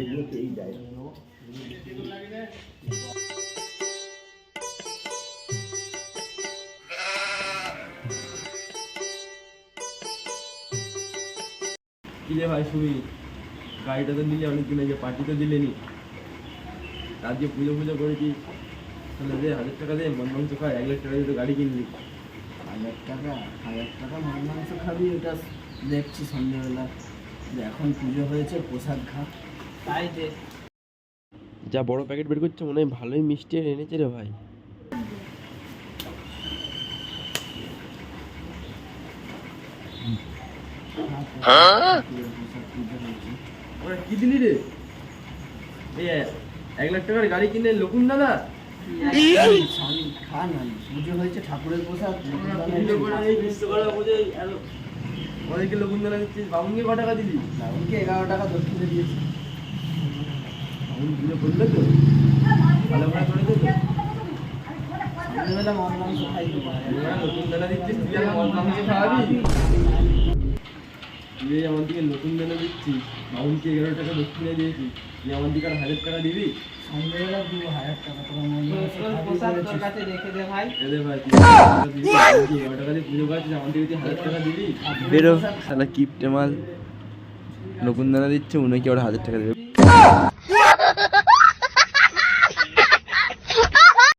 এগুলো এই দেয় কি রে ভাই সুমি গাড়িটা তো নিলে অনেকদিন আগে, পার্টি তো দিলেনি। আজকে পুজো পুজো করেছি তাহলে দে, হাজার টাকা দে, মন মাংস খাই এক লাখ টাকা দিয়ে তো গাড়ি কিনলি। হাজার টাকা? হাজার টাকা মাছ মাংস খাবি? ওটা দেখছি সন্ধ্যেবেলা। যে এখন পুজো হয়েছে, প্রসাদ খা। তাই দে যা বড় প্যাকেট বের করছে মনে হয় ভালোই মিষ্টি এনেছে রে ভাই। কি দিলি রে? এক লাখ টাকার গাড়ি কিনে লকুন দাদা। স্বামী খা না পুজো হয়েছে ঠাকুরের প্রসাদ ওদেরকে লকুন দাদা বাবুনকে ক টাকা দিলি? এগারো টাকা দক্ষিণে দিয়েছে। নতুন দিচ্ছিস বাবুনকে এগারো টাকা দক্ষিণে দিয়েছি আর হাজার টাকা দিবি বেরো কিপটে মাল। দানা দিচ্ছে উনি কি ওর হাজার টাকা দেবে। 十六